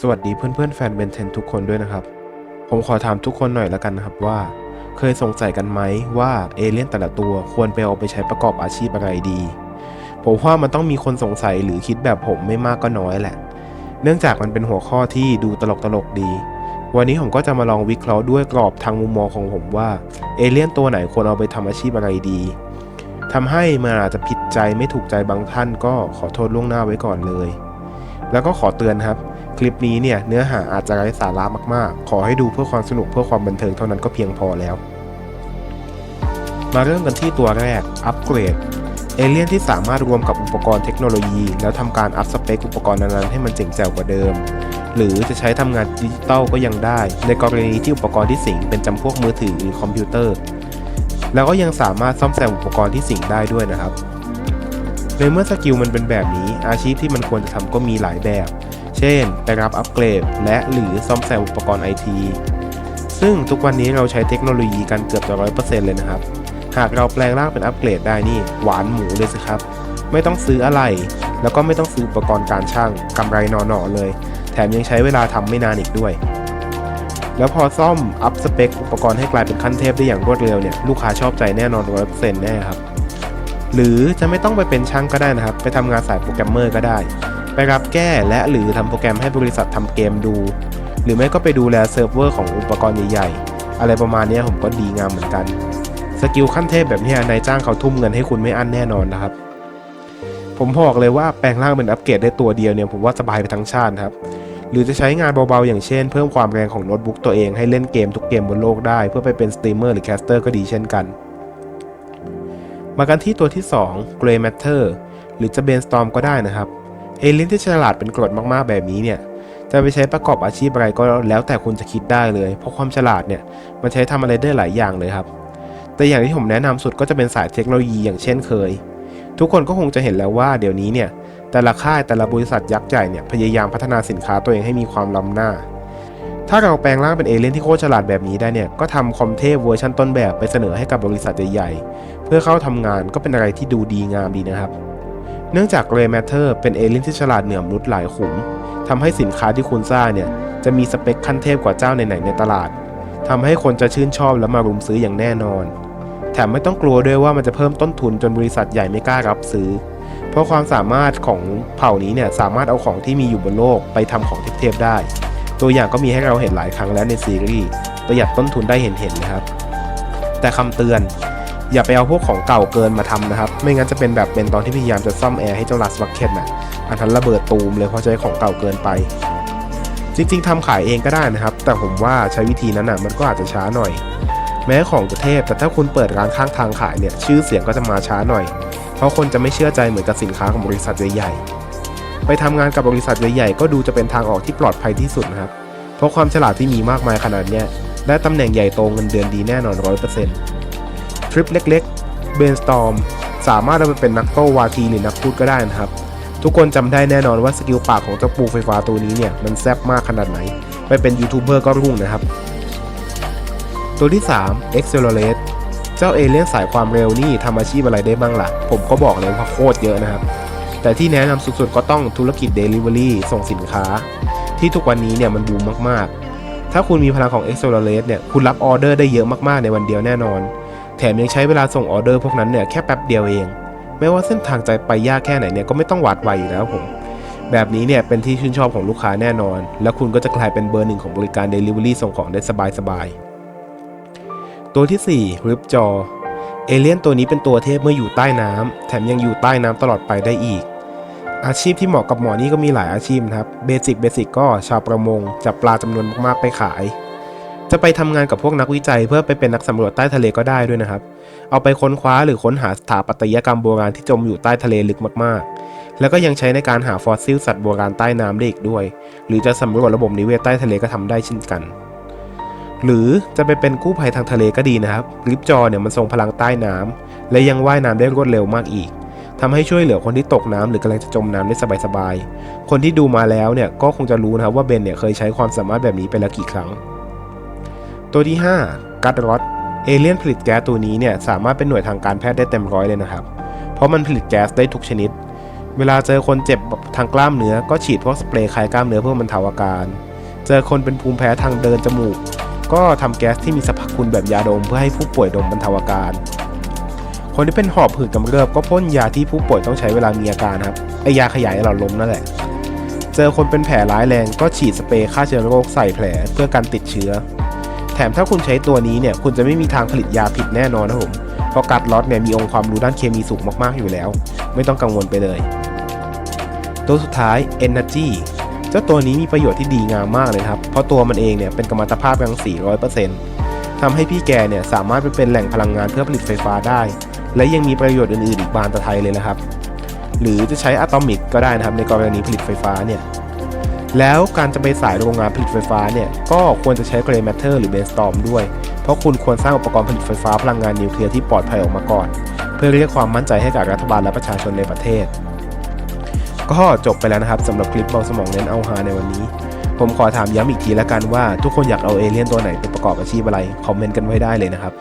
สวัสดีเพื่อนๆแฟนเบนเทนทุกคนด้วยนะครับ ผมขอถามทุกคนหน่อยละกันนะครับว่า เคยสงสัยกันไหมว่าเอเลี่ยนแต่ละตัวควรไปเอาไปใช้ประกอบอาชีพอะไรดี ผมว่ามันต้องมีคนสงสัยหรือคิดแบบผมไม่มากก็น้อยแหละ เนื่องจากมันเป็นหัวข้อที่ดูตลกๆดี วันนี้ผมก็จะมาลองวิเคราะห์ด้วยกรอบทางมุมมองของผมว่าเอเลี่ยนตัวไหนควรเอาไปทำอาชีพอะไรดีทำให้มันอาจจะผิดใจไม่ถูกใจบางท่านก็ขอโทษล่วงหน้าไว้ก่อนเลย แล้วก็ขอเตือนครับ คลิปนี้เนี่ยเนื้อหาอาจจะไร้สาระมากๆ ขอให้ดูเพื่อความสนุกเพื่อความบันเทิงเท่านั้นก็เพียงพอแล้ว มาเริ่มกันที่ตัวแรก อัปเกรด เอเลี่ยนที่สามารถรวมกับอุปกรณ์เทคโนโลยี แล้วทำการอัพสเปคอุปกรณ์นั้นๆให้มันเจ๋งแจ๋วกว่าเดิม หรือจะใช้ทำงานดิจิตอลก็ยังได้ ในกรณีที่อุปกรณ์ที่สิงเป็นจำพวกมือถือหรือคอมพิวเตอร์ แล้วก็ยังสามารถซ่อมแซมอุปกรณ์ที่สิงได้ด้วยนะครับในเมื่อสกิลมันเป็นแบบนี้อาชีพที่มันควรจะทำก็มีหลายแบบ เช่น ไปรับอัปเกรด และหรือซ่อมแซมอุปกรณ์ไอทีซึ่งทุกวันนี้เราใช้เทคโนโลยีกันเกือบจะร้อยเปอร์เซ็นต์เลยนะครับ หากเราแปลงร่างเป็นอัปเกรดได้นี่ หวานหมูเลยสิครับ ไม่ต้องซื้ออะไร แล้วก็ไม่ต้องซื้ออุปกรณ์การช่างกำไรหนอๆเลย แถมยังใช้เวลาทำไม่นานอีกด้วย แล้วพอซ่อมอัพสเปคอุปกรณ์ให้กลายเป็นขั้นเทพได้อย่างรวดเร็วเนี่ยลูกค้าชอบใจแน่นอนร้อยเปอร์เซ็นต์แน่ครับหรือจะไม่ต้องไปเป็นช่างก็ได้นะครับ ไปทำงานสายโปรแกรมเมอร์ก็ได้ ไปรับแก้และหรือทำโปรแกรมให้บริษัททำเกมดู หรือไม่ก็ไปดูแลเซิร์ฟเวอร์ของอุปกรณ์ใหญ่ๆ อะไรประมาณนี้ผมก็ดีงามเหมือนกัน สกิลขั้นเทพแบบนี้นายจ้างเขาทุ่มเงินให้คุณไม่อั้นแน่นอนนะครับ ผมบอกเลยว่าแปลงร่างเป็นอัปเกรดได้ตัวเดียวเนี่ยผมว่าสบายไปทั้งชาติครับ หรือจะใช้งานเบาๆ อย่างเช่น เพิ่มความแรงของโน้ตบุ๊กตัวเองให้เล่นเกมทุกเกมบนโลกได้เพื่อไปเป็นสตรีมเมอร์หรือแคสเตอร์ก็ดีเช่นกัน มากันที่ตัวที่2 Grey Matter หรือจะ Brainstorm ก็ได้นะครับ เอเลี่ยนที่ฉลาดเป็นกรดมากๆแบบนี้เนี่ยจะไปใช้ประกอบอาชีพอะไรก็แล้วแต่คุณจะคิดได้เลย เพราะความฉลาดเนี่ยมันใช้ทำอะไรได้หลายอย่างเลยครับ แต่อย่างที่ผมแนะนำสุดก็จะเป็นสายเทคโนโลยีอย่างเช่นเคย ทุกคนก็คงจะเห็นแล้วว่าเดี๋ยวนี้เนี่ยแต่ละค่ายแต่ละบริษัทยักษ์ใหญ่เนี่ยพยายามพัฒนาสินค้าตัวเองให้มีความล้ำหน้า ถ้าเราแปลงร่างเป็นเอเลี่ยนที่โคตรฉลาดแบบนี้ได้เนี่ยก็ทำคอมเทพเวอร์ชันต้นแบบไปเสนอให้กับบริษัทใหญ่ๆเพื่อเข้าทำงานก็เป็นอะไรที่ดูดีงามดีนะครับ เนื่องจาก Grey Matter เป็นเอเลี่ยนที่ฉลาดเหนือมนุษย์หลายขุมทำให้สินค้าที่คุณสร้างเนี่ยจะมีสเปคขั้นเทพกว่าเจ้าไหนๆในตลาดทำให้คนจะชื่นชอบและมารุมซื้ออย่างแน่นอน แถมไม่ต้องกลัวด้วยว่ามันจะเพิ่มต้นทุนจนบริษัทใหญ่ไม่กล้ารับซื้อ เพราะความสามารถของเผ่านี้เนี่ยสามารถเอาของที่มีอยู่บนโลกไปทำของเทพๆได้ ตัวอย่างก็มีให้เราเห็นหลายครั้งแล้วในซีรีส์ประหยัดต้นทุนได้เห็นๆนะครับ แต่คำเตือน อย่าไปเอาพวกของเก่าเกินมาทำนะครับ ไม่งั้นจะเป็นแบบเป็นตอนที่พยายามจะซ่อมแอร์ให้เจ้าลัสบักเก็ตน่ะอันนั้นระเบิดตูมเลยเพราะใช้ของเก่าเกินไป จริงๆทำขายเองก็ได้นะครับ แต่ผมว่าใช้วิธีนั้นน่ะมันก็อาจจะช้าหน่อย แม้ของจะเทพแต่ถ้าคุณเปิดร้านข้างทางขายเนี่ยชื่อเสียงก็จะมาช้าหน่อย เพราะคนจะไม่เชื่อใจเหมือนกับสินค้าของบริษัทใหญ่ๆไปทำงานกับบริษัทใหญ่ๆก็ดูจะเป็นทางออกที่ปลอดภัยที่สุดนะครับเพราะความฉลาดที่มีมากมายขนาดเนี้ยได้ตำแหน่งใหญ่โตเงินเดือนดีแน่นอน100%ทริ ริปเล็กๆ Brainstorm สามารถเอาไปเป็นนักโต้วาทีหรือนักพูดก็ได้นะครับ ทุกคนจำได้แน่นอนว่าสกิลปากของเจ้าปูไฟฟ้าตัวนี้เนี่ย มันแซ่บมากขนาดไหน ไปเป็นยูทูบเบอร์ก็รุ่งนะครับ ตัวที่ 3 Accelerate เจ้าเอเลี่ยนสายความเร็วนี่ทำอาชีพอะไรได้บ้างล่ะ ผมก็บอกเลยว่าโคตรเยอะนะครับ แต่ที่แนะนำสุดๆก็ต้องธุรกิจ Delivery ส่งสินค้า ที่ทุกวันนี้เนี่ยมันบูมมากๆ ถ้าคุณมีพลังของ Accelerate เนี่ยคุณรับออเดอร์ได้เยอะมากๆในวันเดียวแน่นอน แถมยังใช้เวลาส่งออเดอร์พวกนั้นเนี่ยแค่แป๊บเดียวเอง ไม่ว่าเส้นทางจะไปยากแค่ไหนเนี่ยก็ไม่ต้องหวาดหวั่นอยู่แล้วผม แบบนี้เนี่ยเป็นที่ชื่นชอบของลูกค้าแน่นอน และคุณก็จะกลายเป็นเบอร์หนึ่งของบริการ Delivery ส่งของได้สบายๆ ตัวที่4 Rip Jaw เอเลี่ยนตัวนี้เป็นตัวเทพเมื่ออยู่ใต้น้ำแถมยังอยู่ใต้น้ำตลอดไปได้อีก อาชีพที่เหมาะกับหมอนี่ก็มีหลายอาชีพนะครับ เบสิกเบสิกก็ชาวประมงจับปลาจำนวนมากๆไปขาย จะไปทำงานกับพวกนักวิจัยเพื่อไปเป็นนักสำรวจใต้ทะเลก็ได้ด้วยนะครับ เอาไปค้นคว้าหรือค้นหาสถาปัตยกรรมโบราณที่จมอยู่ใต้ทะเลลึกมากๆ แล้วก็ยังใช้ในการหาฟอสซิลสัตว์โบราณใต้น้ำได้อีกด้วย หรือจะสำรวจระบบนิเวศใต้ทะเลก็ทำได้เช่นกัน หรือจะไปเป็นกู้ภัยทางทะเลก็ดีนะครับลิปจอเนี่ยมันทรงพลังใต้น้ำและยังว่ายน้ำได้รวดเร็วมากอีกทำให้ช่วยเหลือคนที่ตกน้ำหรือกำลังจะจมน้ำได้สบายๆ คนที่ดูมาแล้วเนี่ยก็คงจะรู้นะครับว่าเบนเนี่ยเคยใช้ความสามารถแบบนี้ไปแล้วกี่ครั้ง ตัวที่ 5กัตรอตเอเลี่ยนผลิตแก๊สตัวนี้เนี่ยสามารถเป็นหน่วยทางการแพทย์ได้เต็มร้อยเลยนะครับ เพราะมันผลิตแก๊สได้ทุกชนิด เวลาเจอคนเจ็บทางกล้ามเนื้อก็ฉีดพวกสเปรย์คลายกล้ามเนื้อเพื่อบรรเทาอาการ เจอคนเป็นภูมิแพ้ทางเดินจมูก ก็ทำแก๊สที่มีสรรพคุณแบบยาดมเพื่อให้ผู้ป่วยดมบรรเทาอาการ คนที่เป็นหอบหืดกำเริบก็พ่นยาที่ผู้ป่วยต้องใช้เวลามีอาการครับไอยาขยายหลอดลมนั่นแหละ เจอคนเป็นแผลร้ายแรงก็ฉีดสเปรย์ฆ่าเชื้อโรคใส่แผลเพื่อการติดเชื้อ แถมถ้าคุณใช้ตัวนี้เนี่ยคุณจะไม่มีทางผลิตยาผิดแน่นอนนะผมเพราะกัดล็อตเนี่ยมีองค์ความรู้ด้านเคมีสูงมากๆอยู่แล้ว ไม่ต้องกังวลไปเลย ตัวสุดท้าย Energy เจ้าตัวนี้มีประโยชน์ที่ดีงามมากเลยครับ เพราะตัวมันเองเนี่ยเป็นกัมมันตภาพรังสี100%ทำให้พี่แกเนี่ยสามารถไปเป็นแหล่งพลังงานเพื่อผลิตไฟฟ้าได้ และยังมีประโยชน์อื่นๆอีกบานตะไทยเลยนะครับ หรือจะใช้อะตอมิกก็ได้นะครับในกรณีผลิตไฟฟ้าเนี่ย แล้วการจะไปสายโรงงานผลิตไฟฟ้าเนี่ย ก็ควรจะใช้ Gray Matter หรือ Brainstorm ด้วย เพราะคุณควรสร้างอุปกรณ์ผลิตไฟฟ้าพลังงานนิวเคลียร์ที่ปลอดภัยออกมาก่อน เพื่อเรียกความมั่นใจให้กับรัฐบาลและประชาชนในประเทศ ก็จบไปแล้วนะครับสำหรับคลิปเบาสมองเน้นเอาฮาในวันนี้ ผมขอถามย้ำอีกทีล้วกันว่าทุกคนอยากเอาเอเลี่ยนตัวไหนไปประกอบอาชีพอะไร คอมเมนต์กันไว้ได้เลยนะครับ